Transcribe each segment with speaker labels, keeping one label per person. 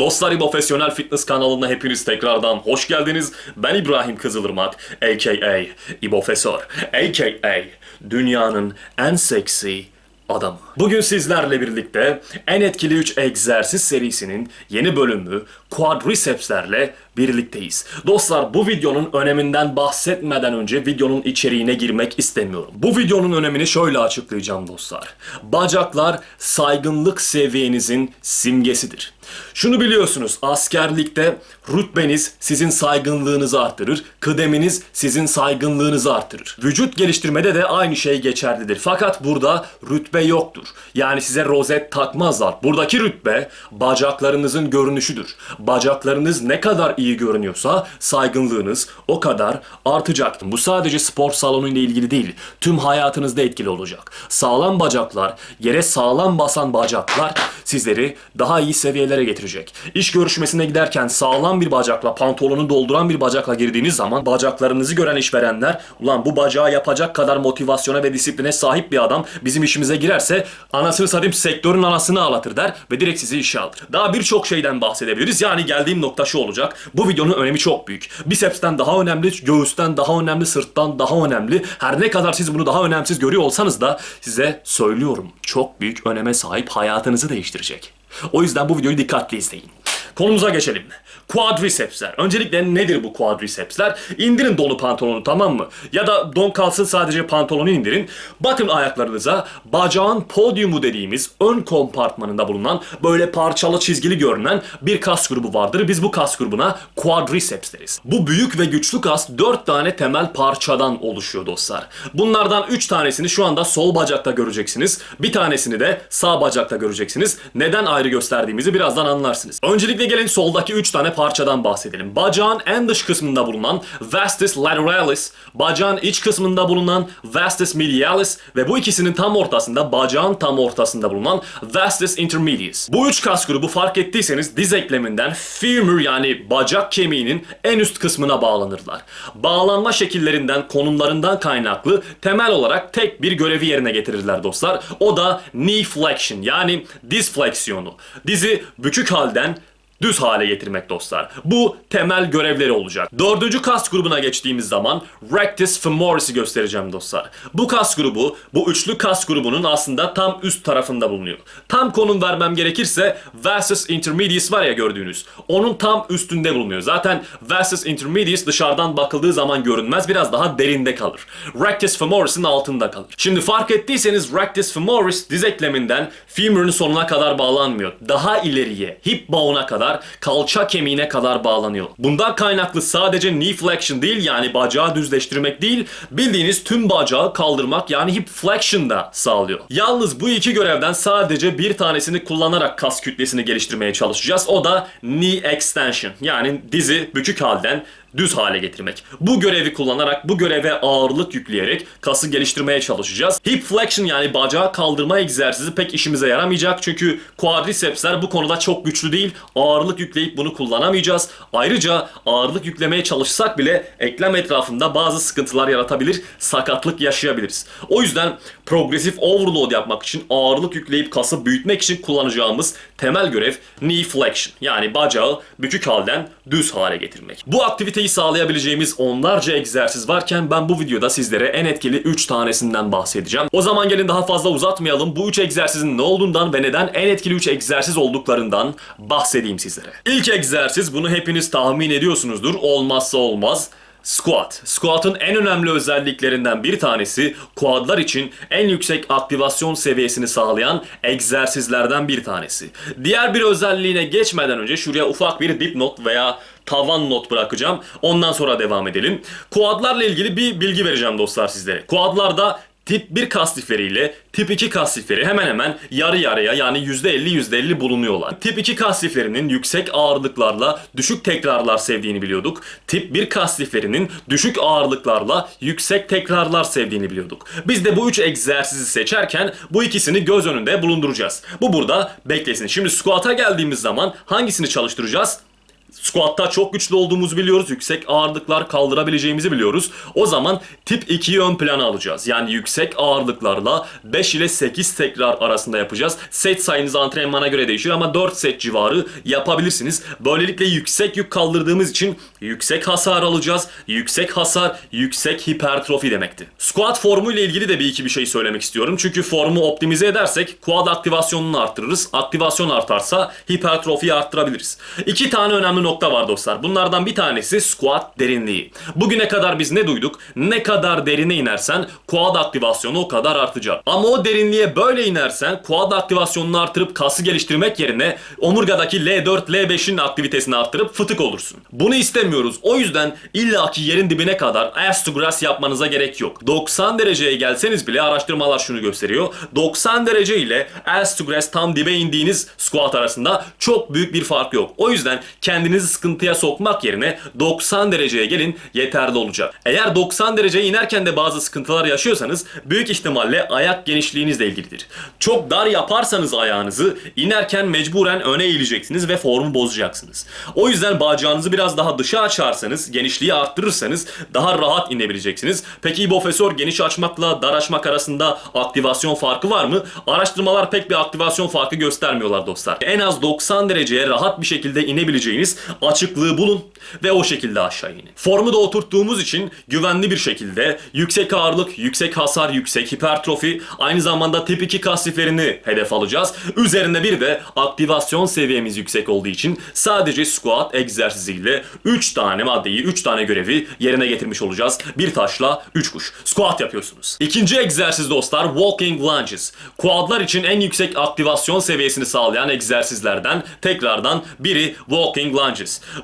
Speaker 1: Dostlar Profesyonel Fitness kanalına hepiniz tekrardan hoş geldiniz. Ben İbrahim Kızılırmak, a.k.a. İbofesör, a.k.a. dünyanın en seksi adamı. Bugün sizlerle birlikte en etkili 3 egzersiz serisinin yeni bölümü quadricepslerle birlikteyiz. Dostlar bu videonun öneminden bahsetmeden önce videonun içeriğine girmek istemiyorum. Bu videonun önemini şöyle açıklayacağım dostlar. Bacaklar saygınlık seviyenizin simgesidir. Şunu biliyorsunuz askerlikte rütbeniz sizin saygınlığınızı artırır, kıdeminiz sizin saygınlığınızı artırır. Vücut geliştirmede de aynı şey geçerlidir. Fakat burada rütbe yoktur. Yani size rozet takmazlar. Buradaki rütbe bacaklarınızın görünüşüdür. Bacaklarınız ne kadar iyi görünüyorsa saygınlığınız o kadar artacaktır. Bu sadece spor salonu ile ilgili değil. Tüm hayatınızda etkili olacak. Sağlam bacaklar, yere sağlam basan bacaklar sizleri daha iyi seviyelere getirecek. İş görüşmesine giderken sağlam bir bacakla, pantolonu dolduran bir bacakla girdiğiniz zaman bacaklarınızı gören işverenler ulan bu bacağı yapacak kadar motivasyona ve disipline sahip bir adam bizim işimize girerse anasını satayım sektörün anasını ağlatır der ve direkt sizi işe alır. Daha birçok şeyden bahsedebiliriz. Yani geldiğim nokta şu olacak. Bu videonun önemi çok büyük. Bisepsten daha önemli, göğüsten daha önemli, sırttan daha önemli. Her ne kadar siz bunu daha önemsiz görüyor olsanız da size söylüyorum. Çok büyük öneme sahip hayatınızı değiştirecek. O yüzden bu videoyu dikkatli izleyin. Konumuza geçelim. Quadricepsler. Öncelikle nedir bu quadricepsler? İndirin dolu pantolonu tamam mı? Ya da don kalsın sadece pantolonu indirin. Bakın ayaklarınıza bacağın podyumu dediğimiz ön kompartmanında bulunan böyle parçalı çizgili görünen bir kas grubu vardır. Biz bu kas grubuna quadriceps deriz. Bu büyük ve güçlü kas 4 tane temel parçadan oluşuyor dostlar. Bunlardan 3 tanesini şu anda sol bacakta göreceksiniz. Bir tanesini de sağ bacakta göreceksiniz. Neden ayrı gösterdiğimizi birazdan anlarsınız. Öncelikle gelin soldaki 3 tane parçadan bahsedelim. Bacağın en dış kısmında bulunan vastus lateralis, bacağın iç kısmında bulunan vastus medialis ve bu ikisinin tam ortasında, bacağın tam ortasında bulunan vastus intermedius. Bu üç kas grubu fark ettiyseniz diz ekleminden femur yani bacak kemiğinin en üst kısmına bağlanırlar. Bağlanma şekillerinden, konumlarından kaynaklı temel olarak tek bir görevi yerine getirirler dostlar. O da knee flexion yani diz fleksiyonu. Dizi bükük halden düz hale getirmek dostlar. Bu temel görevleri olacak. Dördüncü kas grubuna geçtiğimiz zaman rectus femoris'i göstereceğim dostlar. Bu kas grubu, bu üçlü kas grubunun aslında tam üst tarafında bulunuyor. Tam konum vermem gerekirse vastus intermedius var ya gördüğünüz. Onun tam üstünde bulunuyor. Zaten vastus intermedius dışarıdan bakıldığı zaman görünmez. Biraz daha derinde kalır. Rectus femoris'in altında kalır. Şimdi fark ettiyseniz rectus femoris diz ekleminden femur'un sonuna kadar bağlanmıyor. Daha ileriye, hip bone'a kadar kalça kemiğine kadar bağlanıyor. Bundan kaynaklı sadece knee flexion değil yani bacağı düzleştirmek değil bildiğiniz tüm bacağı kaldırmak yani hip flexion da sağlıyor. Yalnız bu iki görevden sadece bir tanesini kullanarak kas kütlesini geliştirmeye çalışacağız. O da knee extension yani dizi bükük halden düz hale getirmek. Bu görevi kullanarak, bu göreve ağırlık yükleyerek kası geliştirmeye çalışacağız. Hip flexion yani bacağı kaldırma egzersizi pek işimize yaramayacak. Çünkü quadricepsler bu konuda çok güçlü değil. Ağırlık yükleyip bunu kullanamayacağız. Ayrıca ağırlık yüklemeye çalışsak bile eklem etrafında bazı sıkıntılar yaratabilir. Sakatlık yaşayabiliriz. O yüzden progresif overload yapmak için ağırlık yükleyip kası büyütmek için kullanacağımız temel görev knee flexion. Yani bacağı bükük halden düz hale getirmek. Bu aktiviteyi sağlayabileceğimiz onlarca egzersiz varken ben bu videoda sizlere en etkili 3 tanesinden bahsedeceğim. O zaman gelin daha fazla uzatmayalım. Bu 3 egzersizin ne olduğundan ve neden en etkili 3 egzersiz olduklarından bahsedeyim sizlere. İlk egzersiz bunu hepiniz tahmin ediyorsunuzdur. Olmazsa olmaz. Squat. Squat'ın en önemli özelliklerinden bir tanesi quadlar için en yüksek aktivasyon seviyesini sağlayan egzersizlerden bir tanesi. Diğer bir özelliğine geçmeden önce şuraya ufak bir dipnot veya tavan not bırakacağım. Ondan sonra devam edelim. Quadlarla ilgili bir bilgi vereceğim dostlar sizlere. Quadlarda Tip 1 kas lifleriyle tip 2 kas lifleri hemen hemen yarı yarıya yani %50 %50 bulunuyorlar. Tip 2 kas liflerinin yüksek ağırlıklarla düşük tekrarlar sevdiğini biliyorduk. Tip 1 kas liflerinin düşük ağırlıklarla yüksek tekrarlar sevdiğini biliyorduk. Biz de bu üç egzersizi seçerken bu ikisini göz önünde bulunduracağız. Bu burada beklesin. Şimdi squat'a geldiğimiz zaman hangisini çalıştıracağız? Squat'ta çok güçlü olduğumuzu biliyoruz. Yüksek ağırlıklar kaldırabileceğimizi biliyoruz. O zaman tip 2'yi ön plana alacağız. Yani yüksek ağırlıklarla 5 ile 8 tekrar arasında yapacağız. Set sayınız antrenmana göre değişir ama 4 set civarı yapabilirsiniz. Böylelikle yüksek yük kaldırdığımız için yüksek hasar alacağız. Yüksek hasar, yüksek hipertrofi demekti. Squat formu ile ilgili de bir iki bir şey söylemek istiyorum. Çünkü formu optimize edersek quad aktivasyonunu arttırırız. Aktivasyon artarsa hipertrofiyi arttırabiliriz. İki tane önemli nokta var dostlar. Bunlardan bir tanesi squat derinliği. Bugüne kadar biz ne duyduk? Ne kadar derine inersen quad aktivasyonu o kadar artacak. Ama o derinliğe böyle inersen quad aktivasyonunu artırıp kası geliştirmek yerine omurgadaki L4, L5'in aktivitesini arttırıp fıtık olursun. Bunu istemiyoruz. O yüzden illaki yerin dibine kadar ass to grass yapmanıza gerek yok. 90 dereceye gelseniz bile araştırmalar şunu gösteriyor. 90 derece ile ass to grass tam dibe indiğiniz squat arasında çok büyük bir fark yok. O yüzden kendinizi sıkıntıya sokmak yerine 90 dereceye gelin yeterli olacak. Eğer 90 dereceye inerken de bazı sıkıntılar yaşıyorsanız büyük ihtimalle ayak genişliğinizle ilgilidir. Çok dar yaparsanız ayağınızı inerken mecburen öne eğileceksiniz ve formu bozacaksınız. O yüzden bacağınızı biraz daha dışa açarsanız, genişliği arttırırsanız daha rahat inebileceksiniz. Peki İbofesör geniş açmakla dar açmak arasında aktivasyon farkı var mı? Araştırmalar pek bir aktivasyon farkı göstermiyorlar dostlar. En az 90 dereceye rahat bir şekilde inebileceğiniz açıklığı bulun ve o şekilde aşağı inin. Formu da oturttuğumuz için güvenli bir şekilde yüksek ağırlık, yüksek hasar, yüksek hipertrofi, aynı zamanda tip 2 kasiflerini hedef alacağız. Üzerinde bir de aktivasyon seviyemiz yüksek olduğu için sadece squat egzersiziyle 3 tane maddeyi, 3 tane görevi yerine getirmiş olacağız. Bir taşla 3 kuş. Squat yapıyorsunuz. İkinci egzersiz dostlar walking lunges. Quadlar için en yüksek aktivasyon seviyesini sağlayan egzersizlerden tekrardan biri walking lunges.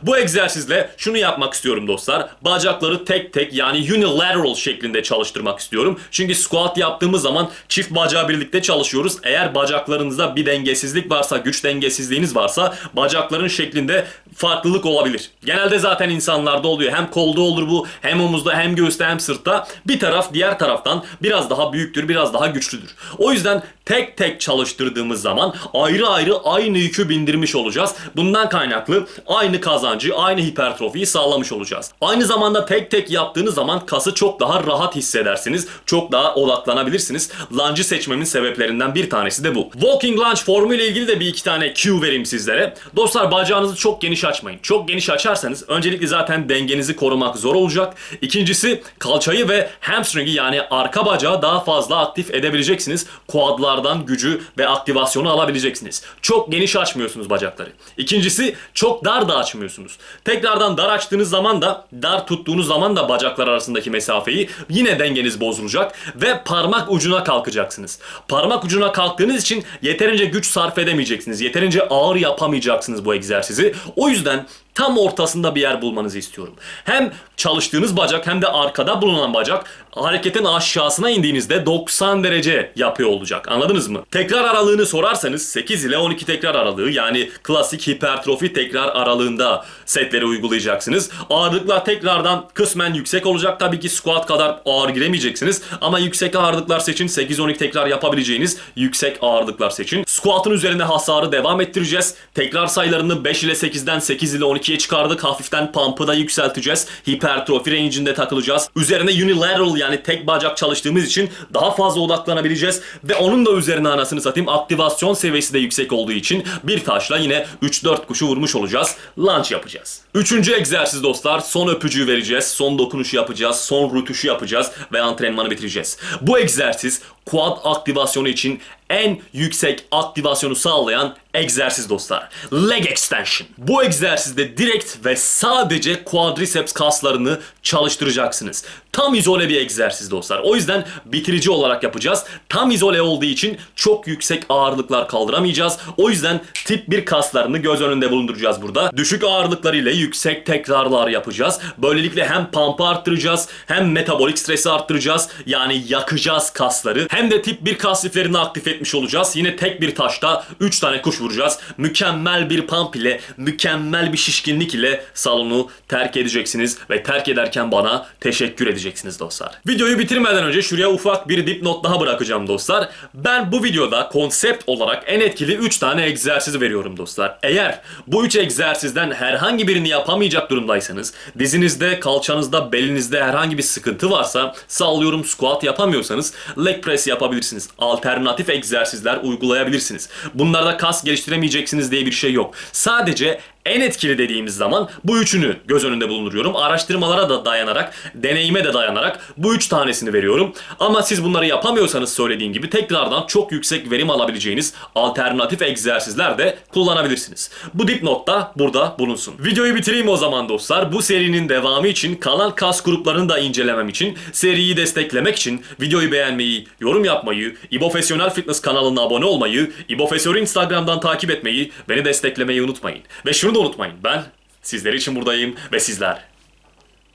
Speaker 1: Bu egzersizle şunu yapmak istiyorum dostlar. Bacakları tek tek yani unilateral şeklinde çalıştırmak istiyorum. Çünkü squat yaptığımız zaman çift bacağı birlikte çalışıyoruz. Eğer bacaklarınızda bir dengesizlik varsa, güç dengesizliğiniz varsa bacakların şeklinde farklılık olabilir. Genelde zaten insanlarda oluyor. Hem kolda olur bu, hem omuzda, hem göğüste, hem sırtta. Bir taraf diğer taraftan biraz daha büyüktür, biraz daha güçlüdür. O yüzden tek tek çalıştırdığımız zaman ayrı ayrı aynı yükü bindirmiş olacağız. Bundan kaynaklı aynı kazancı, aynı hipertrofiyi sağlamış olacağız. Aynı zamanda tek tek yaptığınız zaman kası çok daha rahat hissedersiniz. Çok daha odaklanabilirsiniz. Lunge'ı seçmemin sebeplerinden bir tanesi de bu. Walking lunge formu ile ilgili de bir iki tane cue vereyim sizlere. Dostlar bacağınızı çok geniş açmayın. Çok geniş açarsanız öncelikle zaten dengenizi korumak zor olacak. İkincisi kalçayı ve hamstring'i yani arka bacağı daha fazla aktif edebileceksiniz. Quadlardan gücü ve aktivasyonu alabileceksiniz. Çok geniş açmıyorsunuz bacakları. İkincisi çok dar da açmıyorsunuz. Tekrardan dar açtığınız zaman da dar tuttuğunuz zaman da bacaklar arasındaki mesafeyi yine dengeniz bozulacak ve parmak ucuna kalkacaksınız. Parmak ucuna kalktığınız için yeterince güç sarf edemeyeceksiniz. Yeterince ağır yapamayacaksınız bu egzersizi. O yüzden tam ortasında bir yer bulmanızı istiyorum. Hem çalıştığınız bacak hem de arkada bulunan bacak hareketin aşağısına indiğinizde 90 derece yapıyor olacak. Anladınız mı? Tekrar aralığını sorarsanız 8 ile 12 tekrar aralığı yani klasik hipertrofi tekrar aralığında setleri uygulayacaksınız. Ağırlıklar tekrardan kısmen yüksek olacak. Tabii ki squat kadar ağır giremeyeceksiniz ama yüksek ağırlıklar seçin. 8-12 tekrar yapabileceğiniz yüksek ağırlıklar seçin. Squat'ın üzerine hasarı devam ettireceğiz. Tekrar sayılarını 5 ile 8'den 8 ile 12'ye çıkardık. Hafiften pump'ı da yükselteceğiz. Hipertrofi range'inde takılacağız. Üzerine unilateral yani tek bacak çalıştığımız için daha fazla odaklanabileceğiz. Ve onun da üzerine anasını satayım aktivasyon seviyesi de yüksek olduğu için bir taşla yine 3-4 kuşu vurmuş olacağız. Lunge yapacağız. Üçüncü egzersiz dostlar. Son öpücüğü vereceğiz. Son dokunuşu yapacağız. Son rütuşu yapacağız. Ve antrenmanı bitireceğiz. Bu egzersiz quad aktivasyonu için en yüksek aktivasyonu sağlayan egzersiz dostlar. Leg extension. Bu egzersizde direkt ve sadece quadriceps kaslarını çalıştıracaksınız. Tam izole bir egzersiz dostlar. O yüzden bitirici olarak yapacağız. Tam izole olduğu için çok yüksek ağırlıklar kaldıramayacağız. O yüzden tip 1 kaslarını göz önünde bulunduracağız burada. Düşük ağırlıklar ile yüksek tekrarlar yapacağız. Böylelikle hem pump'ı arttıracağız hem metabolik stresi arttıracağız. Yani yakacağız kasları. Hem de tip 1 kas liflerini aktif etmiş olacağız. Yine tek bir taşta 3 tane kuş vuracağız. Mükemmel bir pump ile, mükemmel bir şişkinlik ile salonu terk edeceksiniz ve terk ederken bana teşekkür edeceksiniz dostlar. Videoyu bitirmeden önce şuraya ufak bir dipnot daha bırakacağım dostlar. Ben bu videoda konsept olarak en etkili 3 tane egzersiz veriyorum dostlar. Eğer bu 3 egzersizden herhangi birini yapamayacak durumdaysanız, dizinizde, kalçanızda, belinizde herhangi bir sıkıntı varsa, sallıyorum squat yapamıyorsanız leg press yapabilirsiniz. Alternatif egzersizler uygulayabilirsiniz. Bunlarda kas geliştiremeyeceksiniz diye bir şey yok. Sadece en etkili dediğimiz zaman bu üçünü göz önünde bulunduruyorum. Araştırmalara da dayanarak, deneyime de dayanarak bu üç tanesini veriyorum. Ama siz bunları yapamıyorsanız söylediğim gibi tekrardan çok yüksek verim alabileceğiniz alternatif egzersizler de kullanabilirsiniz. Bu dipnot da burada bulunsun. Videoyu bitireyim o zaman dostlar. Bu serinin devamı için kalan kas gruplarını da incelemem için, seriyi desteklemek için videoyu beğenmeyi, yorum yapmayı, İbofesyonel Fitness kanalına abone olmayı, İbofesör'ü Instagram'dan takip etmeyi, beni desteklemeyi unutmayın. Ve şunu da unutmayın. Ben sizler için buradayım ve sizler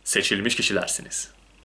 Speaker 1: seçilmiş kişilersiniz.